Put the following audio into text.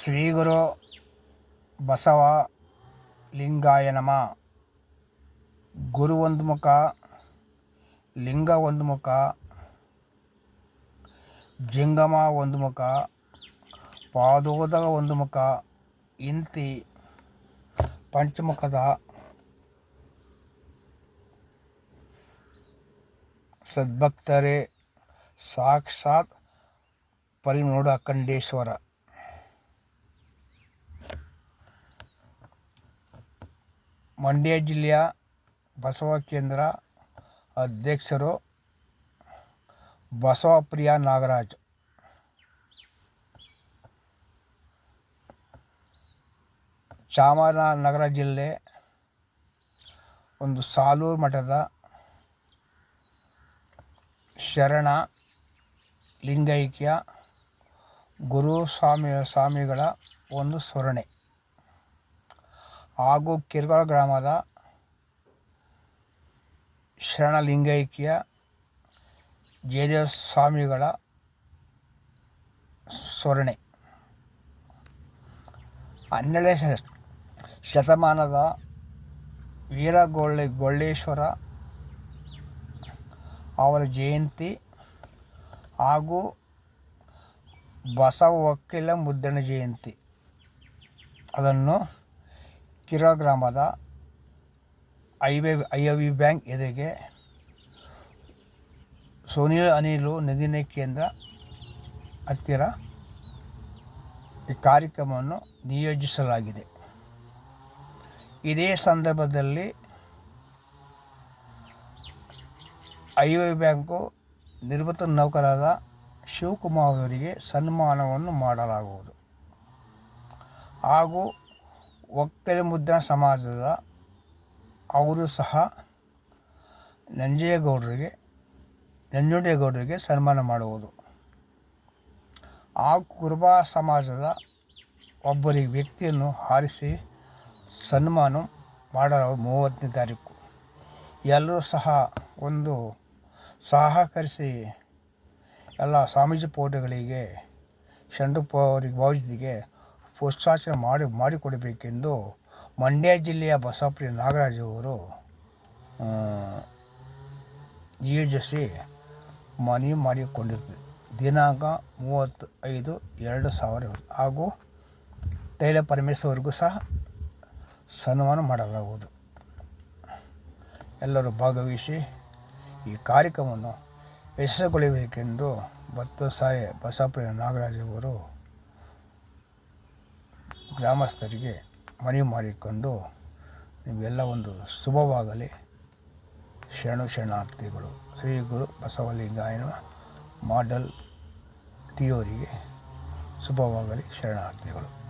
ಶ್ರೀ ಗುರು ಬಸವ ಲಿಂಗಾಯ ನಮ. ಗುರು ಒಂದು ಮುಖ, ಲಿಂಗ ಒಂದು ಮುಖ, ಜಿಂಗಮ ಒಂದು ಮುಖ ಪಾದೋದ ಒಂದು ಮುಖ, ಇಂತಿ ಪಂಚಮುಖದ ಸದ್ಭಕ್ತರೇ, ಸಾಕ್ಷಾತ್ ಪರಿನೋಡ ಅಖಂಡೇಶ್ವರ. ಮಂಡ್ಯ ಜಿಲ್ಲೆಯ ಬಸವ ಕೇಂದ್ರ ಅಧ್ಯಕ್ಷರು ಬಸವಪ್ರಿಯ ನಾಗರಾಜ್. ಚಾಮರಾಜನಗರ ಜಿಲ್ಲೆ ಒಂದು ಸಾಲೂರು ಮಠದ ಶರಣ ಲಿಂಗೈಕ್ಯ ಗುರು ಸ್ವಾಮಿ, ಸ್ವಾಮಿಗಳ ಒಂದು ಸ್ಮರಣೆ. ಹಾಗೂ ಕಿರ್ಗಾಳ ಗ್ರಾಮದ ಶರಣಲಿಂಗೈಕ್ಯ ಜಯದೇವ ಸ್ವಾಮಿಗಳ ಸ್ಮರಣೆ ಹನ್ನೆರಡನೇ ಶತಮಾನದ ವೀರಗೊಳ್ಳೆ, ಗೊಳ್ಳೇಶ್ವರ ಅವರ ಜಯಂತಿ ಹಾಗೂ ಬಸವ ಒಕ್ಕಿಲ ಮುದ್ದಣ ಜಯಂತಿ. ಅದನ್ನು ಕಿರ ಗ್ರಾಮದ I V I V bank ಎದುರಿಗೆ ಸೋನಿಯಾ ಅನಿಲು ನದಿನ ಕೇಂದ್ರ ಹತ್ತಿರ ಈ ಕಾರ್ಯಕ್ರಮವನ್ನು ನಿಯೋಜಿಸಲಾಗಿದೆ. ಇದೇ ಸಂದರ್ಭದಲ್ಲಿ ಐ ವಿ ಬ್ಯಾಂಕು ನಿವೃತ್ತ ನೌಕರಾದ ಶಿವಕುಮಾರ್ ಅವರಿಗೆ ಸನ್ಮಾನವನ್ನು ಮಾಡಲಾಗುವುದು. ಹಾಗೂ ಒಕ್ಕಲಿ ಮುದ್ರ ಸಮಾಜದ ಅವರು ಸಹ ನಂಜೇಗೌಡರಿಗೆ ನಂಜುಂಡೇಗೌಡರಿಗೆ ಸನ್ಮಾನ ಮಾಡುವುದು. ಆ ಕುರುಬ ಸಮಾಜದ ಒಬ್ಬರಿಗೆ ವ್ಯಕ್ತಿಯನ್ನು ಹಾರಿಸಿ ಸನ್ಮಾನ ಮಾಡಲು ಮೂವತ್ತನೇ ತಾರೀಕು. ಎಲ್ಲರೂ ಸಹ ಒಂದು ಸಹಕರಿಸಿ ಎಲ್ಲ ಸ್ವಾಮೀಜಿ ಪೋಟೋಗಳಿಗೆ ಶಂಡು ಅವರಿಗೆ ಭಾವಿಸಿದಿಗೆ ಪುಷ್ಪಾರ್ಚನೆ ಮಾಡಿ, ಮಾಡಿಕೊಡಬೇಕೆಂದು ಮಂಡ್ಯ ಜಿಲ್ಲೆಯ ಬಸವಪ್ರಿಯ ನಾಗರಾಜ್ ಅವರು ನಿಯೋಜಿಸಿ ಮನವಿ ಮಾಡಿಕೊಂಡಿರ್ತದೆ ದಿನಾಂಕ ಮೂವತ್ತು ಐದು ಎರಡು ಸಾವಿರ ಹಾಗೂ ತೈಲ ಪರಮೇಶ್ವರ್ಗೂ ಸಹ ಸನ್ಮಾನ ಮಾಡಲಾಗುವುದು. ಎಲ್ಲರೂ ಭಾಗವಹಿಸಿ ಈ ಕಾರ್ಯಕ್ರಮವನ್ನು ಯಶಸ್ಸುಗೊಳಿಸಬೇಕೆಂದು ಭತ್ತ ಸಾಯ ಬಸವಪ್ರಿಯ ನಾಗರಾಜ್ ಅವರು ಗ್ರಾಮಸ್ಥರಿಗೆ ಮನವಿ ಮಾಡಿಕೊಂಡು ನಿಮಗೆಲ್ಲ ಒಂದು ಶುಭವಾಗಲಿ. ಶರಣು ಶರಣಾರ್ಥಿಗಳು, ಶ್ರೀ ಗುರು ಬಸವಲಿಂಗಾಯನ ಮಾಡಲ್ ಟಿಯೋರಿಗೆ ಶುಭವಾಗಲಿ, ಶರಣಾರ್ಥಿಗಳು.